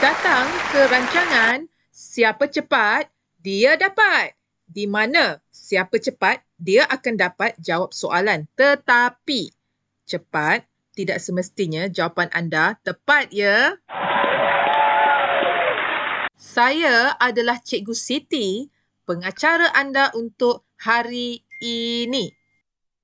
datang ke rancangan Siapa Cepat, Dia Dapat. Di mana siapa cepat, dia akan dapat jawab soalan. Tetapi cepat tidak semestinya jawapan anda tepat ya. Saya adalah Cikgu Siti, pengacara anda untuk hari ini.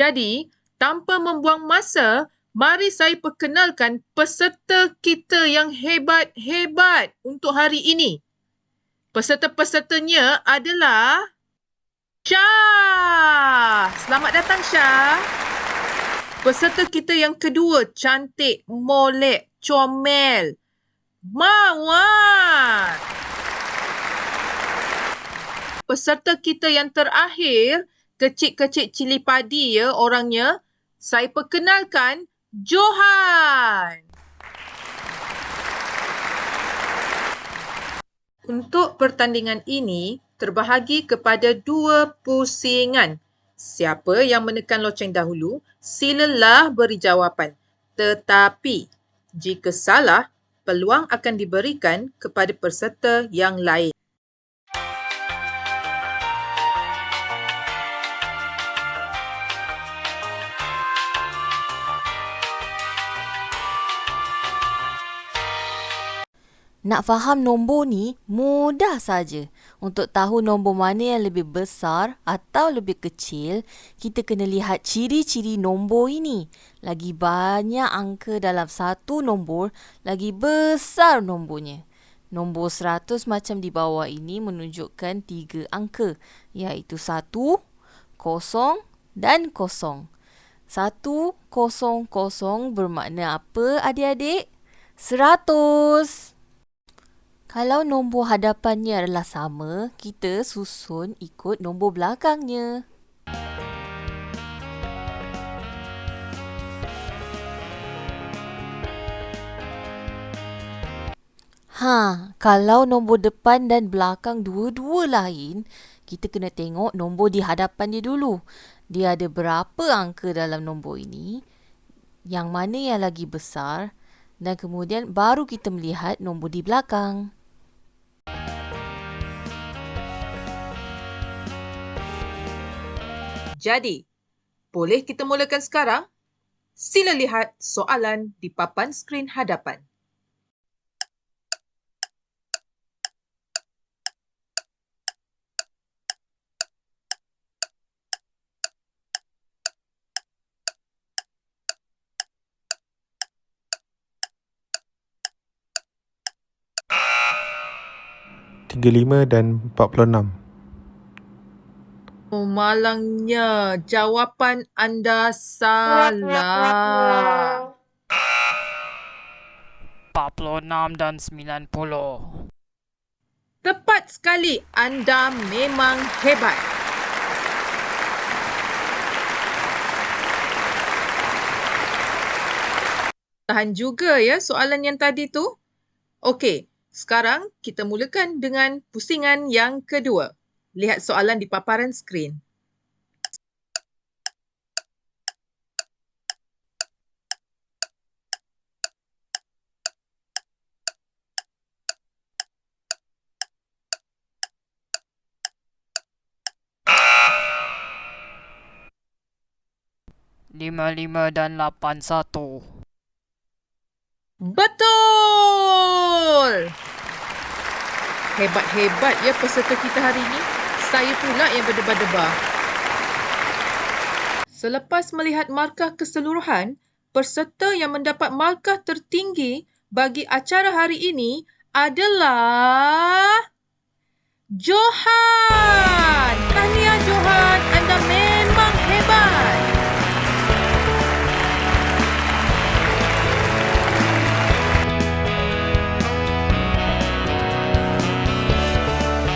Jadi, tanpa membuang masa, mari saya perkenalkan peserta kita yang hebat-hebat untuk hari ini. Peserta-pesertanya adalah Syah. Selamat datang Syah. Peserta kita yang kedua cantik, molek, comel. Mawar. Peserta kita yang terakhir, kecil-kecil cili padi ya orangnya. Saya perkenalkan Johan. Untuk pertandingan ini terbahagi kepada dua pusingan. Siapa yang menekan loceng dahulu, silalah beri jawapan. Tetapi, jika salah, peluang akan diberikan kepada peserta yang lain. Nak faham nombor ni mudah saja. Untuk tahu nombor mana yang lebih besar atau lebih kecil, kita kena lihat ciri-ciri nombor ini. Lagi banyak angka dalam satu nombor, lagi besar nombornya. Nombor 100 macam di bawah ini menunjukkan tiga angka, iaitu 1, 0 dan 0. 1, 0, 0 bermakna apa adik-adik? 100. Kalau nombor hadapannya adalah sama, kita susun ikut nombor belakangnya. Ha, kalau nombor depan dan belakang dua-dua lain, kita kena tengok nombor di hadapan dia dulu. Dia ada berapa angka dalam nombor ini? Yang mana yang lagi besar? Dan kemudian baru kita melihat nombor di belakang. Jadi, boleh kita mulakan sekarang? Sila lihat soalan di papan skrin hadapan. Tiga lima dan empat puluh enam. Oh, malangnya jawapan anda salah. 46 dan 90. Tepat sekali, anda memang hebat. Tahan juga ya soalan yang tadi tu. Okey, sekarang kita mulakan dengan pusingan yang kedua. Lihat soalan di paparan skrin. lima lima dan lapan satu. Betul! Hebat-hebat ya peserta kita hari ini saya pula yang berdebar-debar. Selepas melihat markah keseluruhan, peserta yang mendapat markah tertinggi bagi acara hari ini adalah Johan. Tahniah Johan.